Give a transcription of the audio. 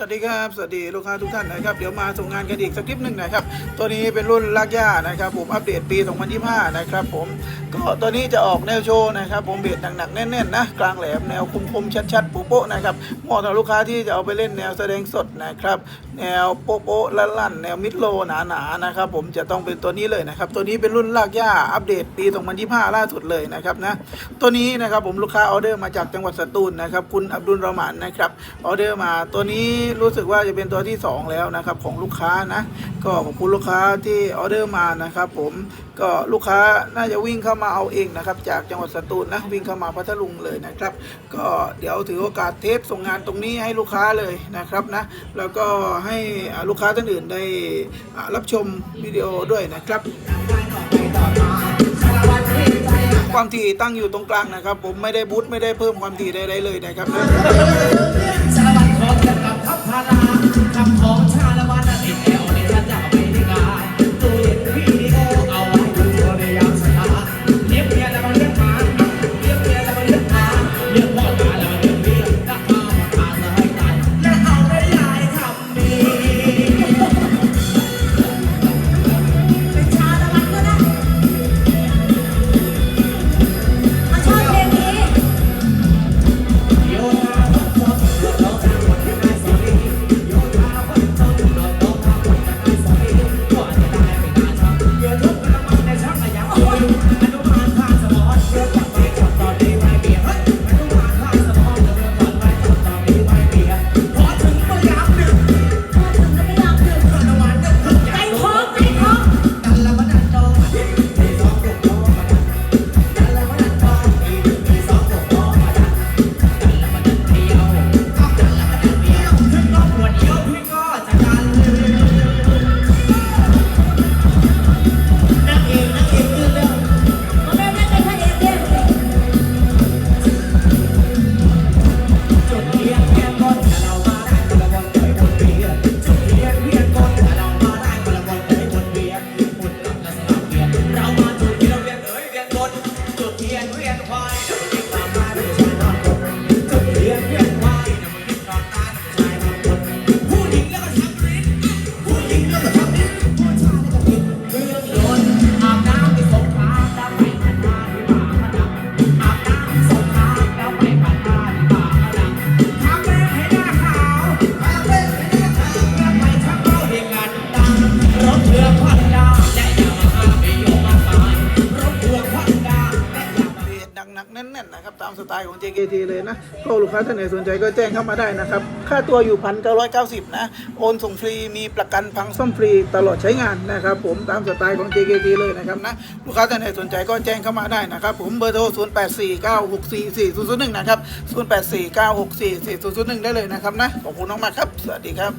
สวัสดีครับ สวัสดีลูกค้าทุกท่านนะครับ เดี๋ยวมาส่งงานกันอีกสักคลิปหนึ่งนะครับ ตัวนี้เป็นรุ่นลากย่านะครับผมอัปเดตปี 2025 นะครับผม ก็ตัวนี้จะออกแนวโชว์นะครับ ผมเบียดหนักๆแน่นๆนะ กลางแหลมแนวคมๆชัดๆโป๊ะๆนะครับเหมาะสำหรับลูกค้าที่จะเอาไปเล่นแนวแสดงสดนะครับ แนวโป๊ะๆลั่นๆแนวมิดโลหนาๆนะครับผมจะต้องเป็นตัวนี้เลยนะครับ ตัวนี้เป็นรุ่นลากย่าอัปเดตปี 2025 ล่าสุดเลยนะครับนะ ตัวนี้นะครับผมลูกค้าออเดอร์มาจากจังหวัดสตูลนะครับ คุณอับดุลรอหมานนะครับ ออเดอร์มาตัวนี้รู้สึกว่าจะเป็นตัวที่ 2 แล้วนะครับของลูกค้านะ ก็ขอบคุณลูกค้าที่ออเดอร์มานะครับผมก็ลูกค้าน่าจะวิ่งเข้ามาเอาเองนะครับ จากจังหวัดสตูลนะวิ่งเข้ามาพัทลุงเลยนะครับ ก็เดี๋ยวถือโอกาสเทสส่งงานตรงนี้ให้ลูกค้าเลยนะครับนะแล้วก็ให้ลูกค้าท่านอื่นได้รับชมวิดีโอด้วยนะครับความถี่ตั้งอยู่ตรงกลางนะครับ ผมไม่ได้บูทไม่ได้เพิ่มความถี่ใดๆเลยนะครับาราคำของชาละวันนั่นเองแอ แน่นๆนะครับตามสไตล์ของ JKT เลยนะก็ลูกค้าท่านไหนสนใจก็แจ้งเข้ามาได้นะครับ ค่าตัวอยู่พันเก้าร้อยเก้าสิบนะ โอนส่งฟรีมีประกันพังซ่อมฟรีตลอดใช้งานนะครับ ผมตามสไตล์ของ JKT เลยนะครับนะลูกค้าท่านไหนสนใจก็แจ้งเข้ามาได้นะครับ ผมเบอร์โทร0 8 4 9 6 4 4 0 0 1นย์ศูนย์หนึ่งนะครับ0 8 4 9 6 4 4 0 0 1ได้เลยนะครับนะขอบคุณมากๆครับ สวัสดีครับ